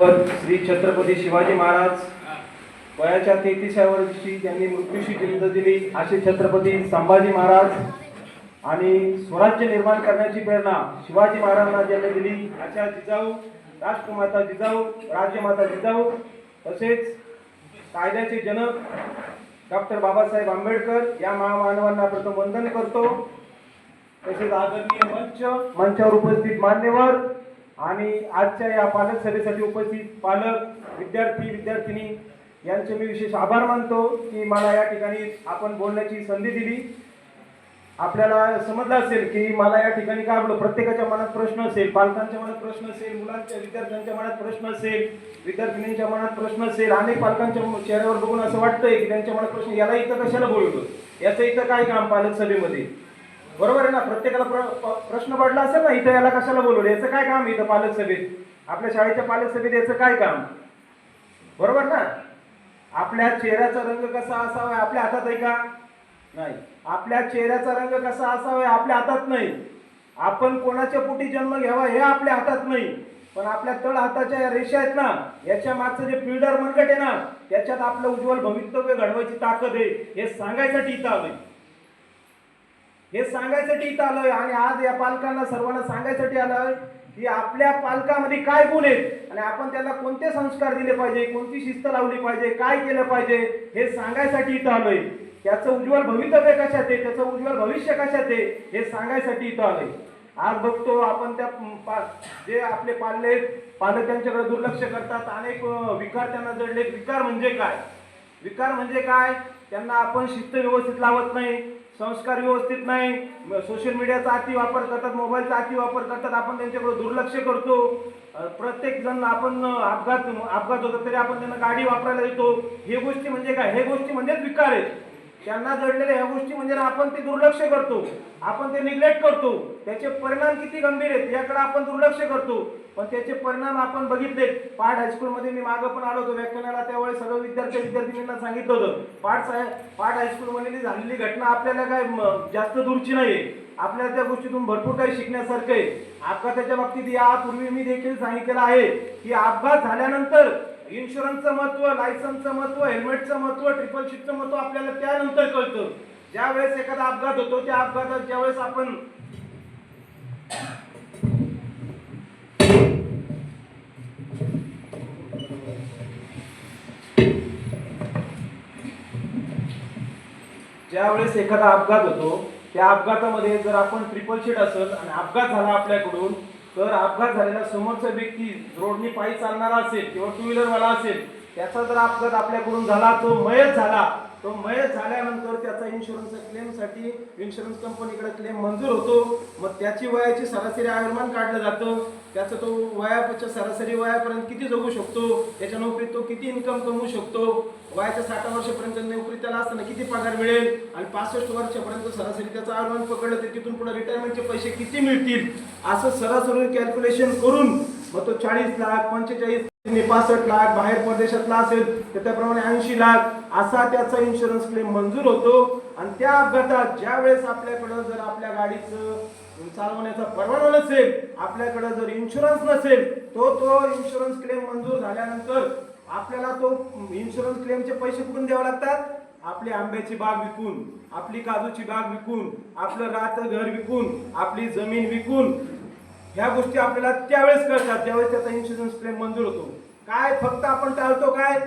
श्री छत्रपती शिवाजी महाराज वयाच्या तेहतीसाव्या वर्षी त्यांनी मृत्यूशी जिंद दिली. असे छत्रपती संभाजी महाराज आणि स्वराज्य निर्माण करण्याची प्रेरणा शिवाजी महाराजांना ज्यांनी दिली. अशा जिजाऊ राष्ट्रमाता जिजाऊ राज्यमाता जिजाऊ तसेच कायद्याचे जनक डॉक्टर बाबासाहेब आंबेडकर या महामानवांना प्रथम वंदन करतो. तसेच आदरणीय मंच मंचावर उपस्थित मान्यवर आणि आजच्या या पालक सभेसाठी उपस्थित पालक विद्यार्थी विद्यार्थिनी यांचे मी विशेष आभार मानतो की मला या ठिकाणी आपण बोलण्याची संधी दिली. आपल्याला समजलं असेल की मला या ठिकाणी काय आपलं प्रत्येकाच्या मनात प्रश्न असेल पालकांच्या मनात प्रश्न असेल मुलांच्या विद्यार्थ्यांच्या मनात प्रश्न असेल विद्यार्थिनींच्या मनात प्रश्न असेल अनेक पालकांच्या चेहऱ्यावर बघून असं वाटतंय की त्यांच्या मनात प्रश्न याला इथं कशाला बोलवलं याचं इथं काय काम पालक सभेमध्ये बरोबर आहे ना? प्रत्येकाला प्र- प्रश्न पडला असेल ना इथं याला कशाला बोलवलं? याचं काय काम इथं पालक सभेत आपल्या शाळेच्या पालक सभेत याचं काय काम? बरोबर ना? आपल्या चेहऱ्याचा रंग कसा असावा आपल्या हातात आहे का? नाही. आपल्या चेहऱ्याचा रंग कसा असावा आपल्या हातात नाही. आपण कोणाच्या पोटी जन्म घ्यावा हे आपल्या हातात नाही. पण आपल्या तळ हाताच्या या रेषा आहेत ना याच्या मागचं जे पिल्डर मनगट आहे ना त्याच्यात आपलं उज्ज्वल भवितव्य घडवायची ताकद आहे हे सांगायसाठी इथं आलोय. हे सांगायसाठी इथं आलोय आणि आज या पालकांना सर्वांना सांगायसाठी आलोय की आपल्या पालकामध्ये काय गुण आहेत आणि आपण त्यांना कोणते संस्कार दिले पाहिजे कोणती शिस्त लावली पाहिजे काय केलं पाहिजे हे सांगायसाठी इथं आलोय. त्याचं उज्ज्वल भवितव्य कशात आहे त्याचं उज्ज्वल भविष्य कशात आहे हे सांगायसाठी इथं आलोय. आज बघतो आपण त्या पा- जे आपले पाल्ले पालकांच्याकडे दुर्लक्ष करतात अनेक विकार त्यांना जडले विकार म्हणजे काय? विकार म्हणजे काय? त्यांना आपण शिस्त व्यवस्थित लावत नाही. संस्कार व्यवस्थित नाही सोशल मीडियाचा अति वापर करतात मोबाईलचा अति वापर करतात आपण त्यांच्याकडे दुर्लक्ष करतो. प्रत्येक जण आपण अपघात अपघात होतो तरी आपण त्यांना गाडी वापरायला येतो हे गोष्टी म्हणजे काय? हे गोष्टी म्हणजेच विकार आहेत. त्यांना जडलेल्या ह्या गोष्टी म्हणजे आपण ते दुर्लक्ष करतो. आपण ते निग्लेक्ट करतो. त्याचे परिणाम किती गंभीर आहेत याकडे आपण दुर्लक्ष करतो. पण त्याचे परिणाम आपण बघितले पाठ हायस्कूलमध्ये मी मागं पण आलो होतो. व्याख्यानाला त्यावेळेस सर्व विद्यार्थी विद्यार्थिनींना सांगितलं होतं. पाठ साहेब पाठ हायस्कूलमध्ये झालेली घटना आपल्याला काय म, जास्त दूरची नाही आपल्याला त्या गोष्टीतून भरपूर काही शिकण्यासारखं आहे. अपघाताच्या बाबतीत यापूर्वी मी देखील सांगितलेलं आहे की अपघात झाल्यानंतर इन्शुरन्सचं महत्त्व लायसन्सचं महत्त्व हेल्मेटचं महत्त्व ट्रिपल शीटचं महत्त्व आपल्याला त्यानंतर कळतं. ज्या वेळेस एखादा अपघात होतो त्या अपघातात ज्यावेळेस आपण ज्यावेळेस एखादा अपघात होतो त्या अपघातामध्ये जर आपण ट्रिपल शीट असेल आणि अपघात झाला आपल्याकडून तर अपघात झालेला समोरचा व्यक्ती रोडनी पायी चालणारा असेल किंवा टू व्हीलरवाला असेल त्याचा जर अपघात आपल्याकडून झाला तो मयत झाला तो मयत झाल्यानंतर त्याचा इन्शुरन्स क्लेमसाठी इन्शुरन्स कंपनीकडे क्लेम मंजूर होतो. मग त्याची वयाची सरासरी आयुर्मान काढलं जातं. त्याचं तो वयाच्या सरासरी वयापर्यंत किती जगू शकतो? त्याच्या नोकरीत तो किती इन्कम कमवू शकतो? वयाच्या साठ वर्षापर्यंत नोकरी त्याला असताना किती पगार मिळेल? आणि पासष्ट वर्षापर्यंत सरासरी त्याचं आयुर्मान पकडलं तर तिथून पुढे रिटायरमेंटचे पैसे किती मिळतील? असं सरासरी कॅल्क्युलेशन करून मग तो चाळीस लाख पंचेचाळीस पासष्ट लाख बाहेर परदेशातला असेल तर त्याप्रमाणे ऐंशी लाख असा त्याचा इन्शुरन्स क्लेम मंजूर होतो. आणि त्या अपघातात ज्या वेळेस आपल्याकडं जर आपल्या गाडीचं चालवण्याचा परवाना नसेल आपल्याकडे जर इन्शुरन्स नसेल तो तो इन्शुरन्स क्लेम मंजूर झाल्यानंतर आपल्याला तो इन्शुरन्स क्लेमचे पैसे कुठून द्यावे लागतात? आपली आंब्याची बाग विकून आपली काजूची बाग विकून आपलं राहतं घर विकून आपली जमीन विकून. ह्या गोष्टी आपल्याला त्यावेळेस कळतात ज्यावेळेस त्याचा इन्शुरन्स क्लेम मंजूर होतो. काय फक्त आपण टाळतो काय?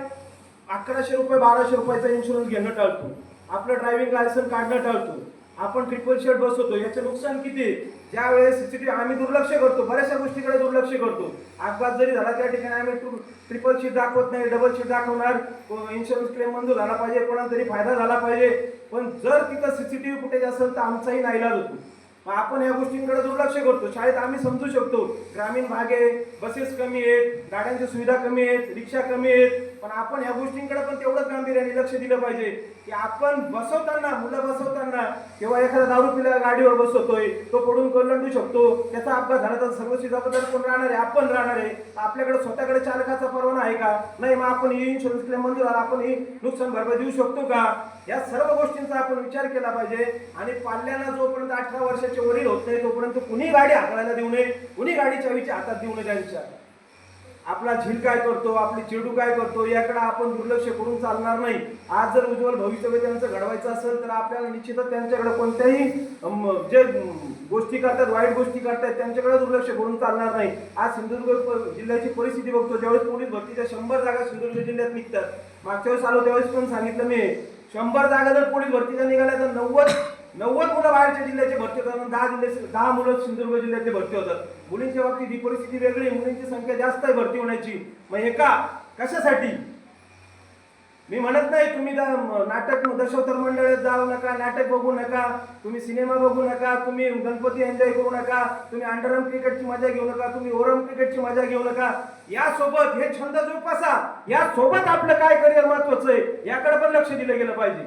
अकराशे रुपये बाराशे रुपयाचा इन्शुरन्स घेणं टाळतो. आपलं ड्रायव्हिंग लायसन्स काढणं टाळतो. आपण ट्रिपल शेड बसवतो याचे नुकसान किती? ज्या वेळेस सीसीटीव्ही आम्ही दुर्लक्ष करतो बऱ्याचशा गोष्टीकडे दुर्लक्ष करतो. अपघात जरी झाला त्या ठिकाणी आम्ही ट्रिपल शीट दाखवत नाही डबल शीट दाखवणार. इन्शुरन्स क्लेम मंजूर झाला पाहिजे कोणाला तरी फायदा झाला पाहिजे. पण जर तिथं सीसीटीव्ही फुटेज असेल तर आमचाही नाईलाज होतो. मग आपण या गोष्टींकडे दुर्लक्ष करतो. शाळेत आम्ही समजू शकतो ग्रामीण भाग आहे बसेस कमी आहेत गाड्यांची सुविधा कमी आहेत रिक्षा कमी आहेत. पण आपण या गोष्टींकडे पण तेवढंच गांभीर्याने लक्ष दिलं पाहिजे की आपण बसवताना मुलं बसवताना किंवा एखादा दारू पिला गाडीवर बसवतोय तो पडून कोलंडू शकतो. त्याचा अपघात झाला तर सर्वस्वी जबाबदार कोण राहणार आहे? आपण राहणार आहे. आपल्याकडे स्वतःकडे चालकाचा परवाना आहे का? नाही मग आपण ही इन्शुरन्स क्लेम मंजूर झाला आपण ही नुकसान भरपाई देऊ शकतो का? या सर्व गोष्टींचा आपण विचार केला पाहिजे. आणि पाल्याला जोपर्यंत अठरा वर्षाचे वडील होत नाही तोपर्यंत कुणी गाडी हाकळायला देऊ नये. कुणी गाडी विचार हातात देऊ नये त्यांच्या आपला झील काय करतो आपली चिडू काय करतो याकडे आपण दुर्लक्ष करून चालणार नाही. आज जर उज्ज्वल भवितव्य त्यांचं घडवायचं असेल तर आपल्याला निश्चितच त्यांच्याकडे कोणत्याही जे गोष्टी करतात वाईट गोष्टी करतात त्यांच्याकडे दुर्लक्ष करून चालणार नाही. आज सिंधुदुर्ग प- जिल्ह्याची परिस्थिती बघतो. ज्यावेळेस पोलीस भरतीच्या शंभर जागा सिंधुदुर्ग जिल्ह्यात निघतात. मागच्या वेळेस आलो त्यावेळेस पण सांगितलं मी. शंभर जागा जर पोलीस भरतीच्या निघाल्या तर नव्वद नव्वद मुलं बाहेरच्या जिल्ह्याचे भरती होतात आणि दहा जिल्ह्याचे दहा मुलं सिंधुदुर्ग जिल्ह्यातले भरती होतात. मुलींच्या बाबतीत ही परिस्थिती वेगळी मुलींची संख्या जास्त आहे भरती होण्याची. मग हे का? कशासाठी? मी म्हणत नाही तुम्ही नाटक दशोत्तर मंडळात जाऊ नका नाटक बघू नका तुम्ही सिनेमा बघू नका तुम्ही गणपती एन्जॉय करू नका तुम्ही अंडरम क्रिकेटची मजा घेऊ नका तुम्ही ओरम क्रिकेटची मजा घेऊ नका. यासोबत हे छंद जोपासा. यासोबत आपलं काय करिअर महत्वाचं आहे याकडे पण लक्ष दिलं गेलं पाहिजे.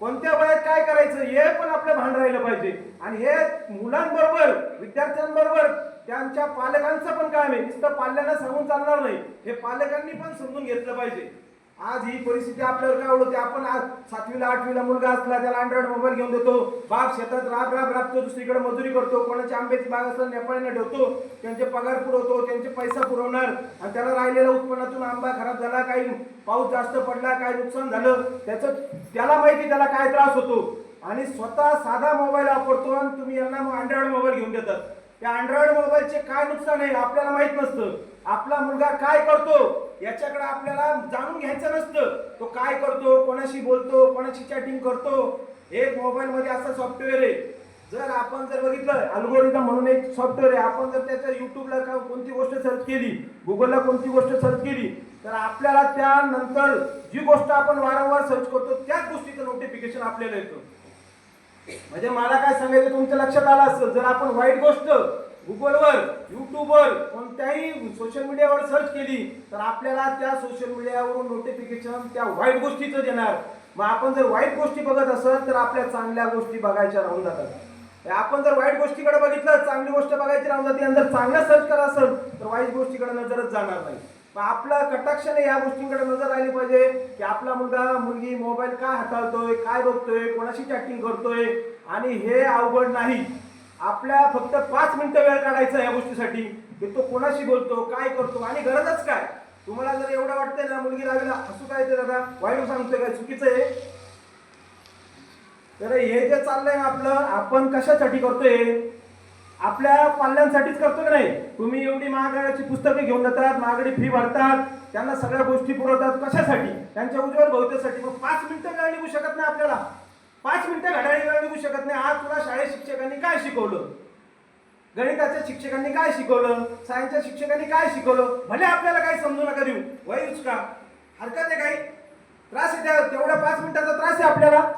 कोणत्या वयात काय करायचं हे पण आपलं भान राहिलं पाहिजे. आणि हे मुलांबरोबर विद्यार्थ्यांबरोबर त्यांच्या पालकांचं पण काम आहे. नुसतं पाल्यांना सांगून चालणार नाही. हे पालकांनी पण समजून घेतलं पाहिजे. आज ही परिस्थिती आपल्यावर काय होते आपण आज सातवीला आठवीला मुलगा असला त्याला अँड्रॉइड मोबाईल घेऊन देतो. बाप शेतात राब राब राबतो दुसरीकडे मजुरी करतो. कोणाच्या आंब्याची बाग असला नेपाळीने ठेवतो. त्यांचे पगार पुरवतो त्यांचे पैसा पुरवणार. आणि त्याला राहिलेल्या उत्पन्नातून आंबा खराब झाला काही पाऊस जास्त पडला काही नुकसान झालं त्याचं त्याला माहिती त्याला काय त्रास होतो? आणि स्वतः साधा मोबाईल वापरतो आणि तुम्ही यांना मग अँड्रॉइड मोबाईल घेऊन देतात. त्या अँड्रॉइड मोबाईलचे काय नुकसान आहे आपल्याला माहीत नसतं. आपला मुलगा काय करतो याच्याकडे आपल्याला जाणून घ्यायचं नसतं. तो काय करतो कोणाशी बोलतो कोणाशी चॅटिंग करतो एक मोबाईल मध्ये असं सॉफ्टवेअर आहे. जर आपण जर बघितलं अल्गोरिदम म्हणून एक सॉफ्टवेअर आहे. आपण जर त्याच्या युट्यूबला का कोणती गोष्ट सर्च केली गुगलला कोणती गोष्ट सर्च केली तर आपल्याला त्यानंतर जी गोष्ट आपण वारंवार सर्च करतो त्याच गोष्टीचं नोटिफिकेशन आपल्याला येतं. म्हणजे मला काय सांगायचं तुमच्या लक्षात आलं असतं जर आपण वाईट गोष्ट गुगलवर युट्यूबवर कोणत्याही सोशल मीडियावर सर्च केली तर आपल्याला त्या सोशल मीडियावरून नोटिफिकेशन त्या वाईट गोष्टीचं देणार. मग आपण जर वाईट गोष्टी बघत असेल तर आपल्या चांगल्या गोष्टी बघायच्या राहून जातात. आपण जर वाईट गोष्टीकडे बघितलं चांगली गोष्ट बघायची राहून जाते आणि जर चांगलं सर्च करत असेल तर वाईट गोष्टीकडे नजरच जाणार नाही. मग आपलं कटाक्षाने या गोष्टींकडे नजर राहिली पाहिजे की आपला मुलगा मुलगी मोबाईल काय हाताळतोय काय बघतोय कोणाशी चॅटिंग करतोय आणि हे अवघड नाही. आपल्या फक्त पाच मिनिटं वेळ काढायचा या गोष्टीसाठी. की तो कोणाशी बोलतो काय करतो आणि गरजच काय? तुम्हाला जर एवढं वाटतंय ना मुलगी लागला असू काय ते दादा? वाईट सांगतोय काय? चुकीचं आहे. तर हे जे चाललंय ना आपलं आपण कशासाठी करतोय? आपल्या पाल्यांसाठीच करतो की नाही? तुम्ही एवढी महागड्याची पुस्तके घेऊन जातात महागडी फी भरतात त्यांना सगळ्या गोष्टी पुरवतात कशासाठी? त्यांच्या उज्ज्वल भविष्यासाठी. मग पाच मिनिटं वेळ निघू शकत नाही आपल्याला. पाच मिनिटं घड्याळी वेळ निघू शकत नाही. आज तुला शाळेत शिक्षकांनी काय शिकवलं? गणिताच्या शिक्षकांनी काय शिकवलं? सायन्सच्या शिक्षकांनी काय शिकवलं? भले आपल्याला काही समजू नका देऊ. वय का हरकत आहे काही? त्रास आहे त्या तेवढ्या पाच मिनिटाचा त्रास आहे आपल्याला.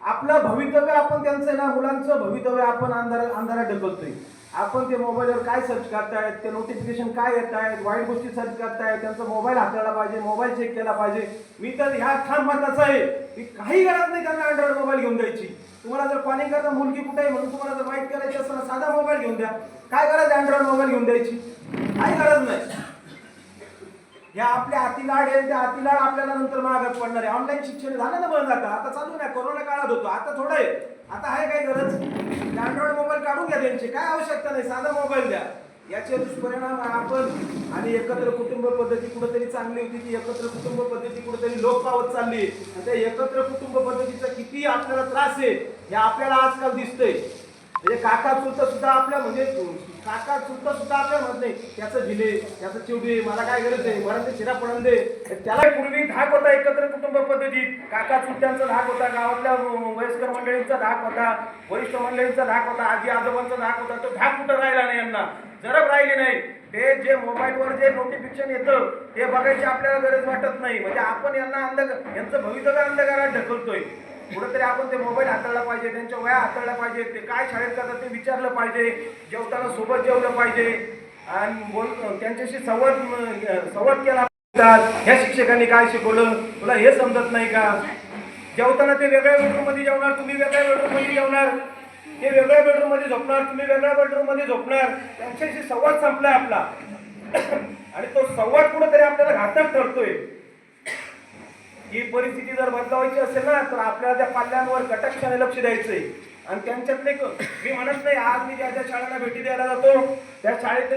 आपलं भवितव्य आपण त्यांचं ना मुलांचं भवितव्य आपण अंधारा अंधारात ढकलतोय. आपण ते मोबाईलवर काय सर्च करतायत ते नोटिफिकेशन काय येत आहेत वाईट गोष्टी सर्च करतायत त्यांचा मोबाईल हाताळला पाहिजे मोबाईल चेक केला पाहिजे. मी तर ह्या ठाम मताचा आहे की काही गरज नाही त्यांना अँड्रॉइड मोबाईल घेऊन द्यायची. तुम्हाला जर कॉलिंग करता मुलगी कुठे आहे म्हणून तुम्हाला जर वाईट करायची असेल साधा मोबाईल घेऊन द्या. काय गरज अँड्रॉइड मोबाईल घेऊन द्यायची? काही गरज नाही. ह्या आपल्या हातीलाड आहे त्या हातीलाड आपल्याला नंतर महागात पडणार आहे. ऑनलाईन शिक्षण झालं ना बंद आता आता चालू नाही कोरोना काळात होतो. आता थोडं आहे. आता आहे काय गरज? अँड्रॉइड मोबाईल काढून घ्या त्यांची. काय आवश्यकता नाही साधा मोबाईल द्या. याचे दुष्परिणाम आपण आणि एकत्र कुटुंब पद्धती कुठेतरी चांगली होती ती एकत्र कुटुंब पद्धती कुठेतरी लोप पावत चालली. आणि त्या एकत्र कुटुंब पद्धतीचा किती आपल्याला त्रास आहे हे आपल्याला आजकाल दिसतंय. म्हणजे काका चुलता सुद्धा आपल्या म्हणजे काका सुद्धा सुद्धा आपल्या म्हणते त्याचं झिले त्याचं चिवडी मला काय गरज आहे? मला ते शिरा पडून दे त्याला पूर्वी धाक होता एकत्र कुटुंब पद्धतीत. काका चुट्ट्यांचा धाक होता. गावातल्या वयस्कर मंडळींचा धाक होता. वरिष्ठ मंडळींचा धाक होता. आजी आजोबांचा धाक होता. तो धाक कुठं राहिला नाही यांना? जरब राहिली नाही. ते जे मोबाईलवर जे नोटिफिकेशन येतं ते बघायची आपल्याला गरज वाटत नाही. म्हणजे आपण यांना अंधकार यांचं भवितव्य अंधकारात ढकलतोय. कुठंतरी आपण ते मोबाईल हाताळला पाहिजे त्यांच्या वया हाताळल्या पाहिजे ते काय शाळेत करतात ते विचारलं पाहिजे जेवताना सोबत जेवलं पाहिजे. आणि बोल त्यांच्याशी संवाद संवाद केला ह्या शिक्षकांनी काय शिकवलं? तुला हे समजत नाही का? जेवताना ते वेगळ्या बेडरूममध्ये जेवणार तुम्ही वेगळ्या बेडरूममध्ये जेवणार. ते वेगळ्या बेडरूममध्ये झोपणार तुम्ही वेगळ्या बेडरूममध्ये झोपणार. त्यांच्याशी संवाद संपलाय आपला. आणि तो संवाद कुठंतरी आपल्याला घातक ठरतोय. ही परिस्थिती जर बदलावायची असेल ना तर आपल्याला त्या पाल्यांवर कटाक्षाने लक्ष द्यायचंय. आणि त्यांच्यातले क- मी म्हणत नाही आज मी ज्या ज्या शाळांना भेटी द्यायला जातो त्या शाळेत